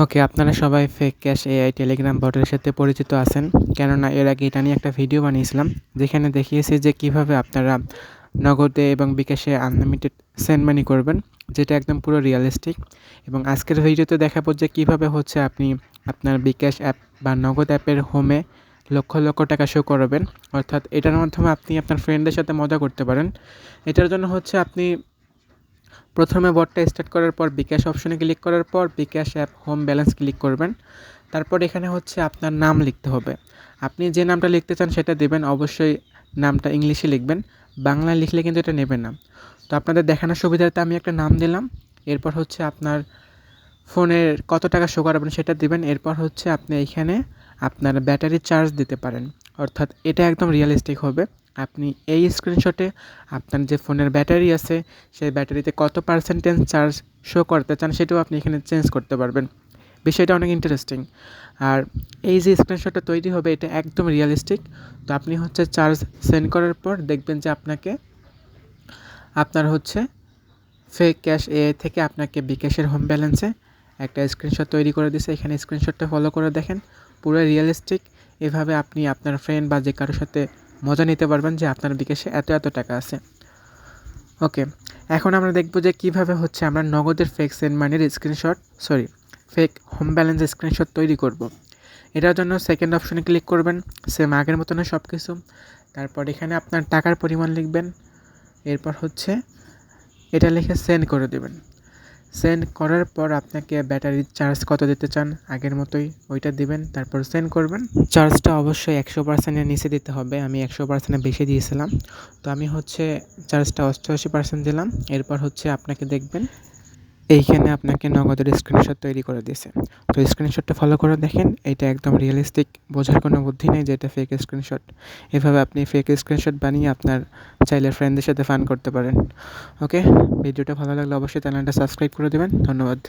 ওকে, আপনারা সবাই fake cash AI Telegram বটের সাথে পরিচিত আছেন। কেননা এর আগে এটা নিয়ে একটা ভিডিও বানিয়েছিলাম, যেখানে দেখিয়েছি যে কীভাবে আপনারা নগদে এবং বিকাশে আনলিমিটেড সেন্ড মানি করবেন, যেটা একদম পুরো রিয়েলিস্টিক এবং আজকের ভিডিওতে দেখাবো যে কীভাবে হচ্ছে আপনি আপনার বিকাশ অ্যাপ বা নগদ অ্যাপের হোমে লক্ষ লক্ষ টাকা শো করাবেন। অর্থাৎ এটার মাধ্যমে আপনি আপনার ফ্রেন্ডের সাথে মজা করতে পারেন। এটার জন্য হচ্ছে আপনি প্রথমে বটটা স্টার্ট করার পর বিকাশ অপশনে ক্লিক করার পর bKash app home balance click করবেন। তারপর এখানে হচ্ছে আপনার নাম লিখতে হবে। আপনি যে নামটা লিখতে চান সেটা দেবেন, অবশ্যই নামটা ইংলিশে লিখবেন। বাংলায় লিখলে কিন্তু এটা নেবেন না। তো আপনাদের দেখানোর সুবিধার্থে আমি একটা নাম দিলাম। এরপর হচ্ছে আপনার ফোনের কত টাকা শো করাবেন সেটা দিবেন। এরপর হচ্ছে আপনি এইখানে আপনার ব্যাটারি চার্জ দিতে পারেন। অর্থাৎ এটা একদম রিয়েলিস্টিক হবে। আপনি এই স্ক্রিনশটে আপনার যে ফোনের ব্যাটারি আছে, সেই ব্যাটারিতে কত পার্সেন্টেজ চার্জ শো করতে চান সেটাও আপনি এখানে চেঞ্জ করতে পারবেন। বিষয়টা অনেক ইন্টারেস্টিং আর এই যে স্ক্রিনশটটা তৈরি হবে, এটা একদম রিয়েলিস্টিক তো আপনি হচ্ছে চার্জ সেন্ড করার পর দেখবেন যে আপনাকে, আপনার হচ্ছে ফেক ক্যাশ এ থেকে আপনাকে বিকাশের হোম ব্যালেন্সে একটা স্ক্রিনশট তৈরি করে দিছে। এখানে স্ক্রিনশটটা ফলো করে দেখেন। পুরো রিয়েলিস্টিক এভাবে আপনি আপনার ফ্রেন্ড বা যে কারোর সাথে মজা নিতে পারবেন যে আপনার বিকাশে এত এত টাকা আছে। ওকে, এখন আমরা দেখব যে কীভাবে হচ্ছে আমরা নগদের ফেক সেন্ড মানির screenshot sorry fake home balance screenshot তৈরি করব। এটার জন্য সেকেন্ড অপশনে ক্লিক করবেন সেম আগের মতন সব কিছু তারপর এখানে আপনার টাকার পরিমাণ লিখবেন, এরপর হচ্ছে এটা লিখে সেন্ড করে দেবেন। সেন্ড করার পর আপনাকে ব্যাটারির চার্জ কত দিতে চান? আগের মতোই ওইটা দিবেন, তারপর সেন্ড করবেন। চার্জটা অবশ্যই একশো পার্সেন্টের নিচে দিতে হবে, আমি একশো পার্সেন্টে বেশি দিয়েছিলাম। তো আমি হচ্ছে চার্জটা অষ্টআশি পার্সেন্ট দিলাম, এরপর হচ্ছে আপনাকে দেখবেন এইখানে আপনাকে নগদের স্ক্রিনশট তৈরি করে দিয়েছে। তো স্ক্রিনশটটা ফলো করে দেখেন, এটা একদম রিয়েলিস্টিক বোঝার কোনো বুদ্ধি নেই যে এটা ফেক স্ক্রিনশট এভাবে আপনি ফেক স্ক্রিনশট বানিয়ে আপনার চাইলে ফ্রেন্ডদের সাথে ফান করতে পারেন। ওকে ভিডিওটা ভালো লাগলে অবশ্যই চ্যানেলটা সাবস্ক্রাইব করে দেবেন। ধন্যবাদ।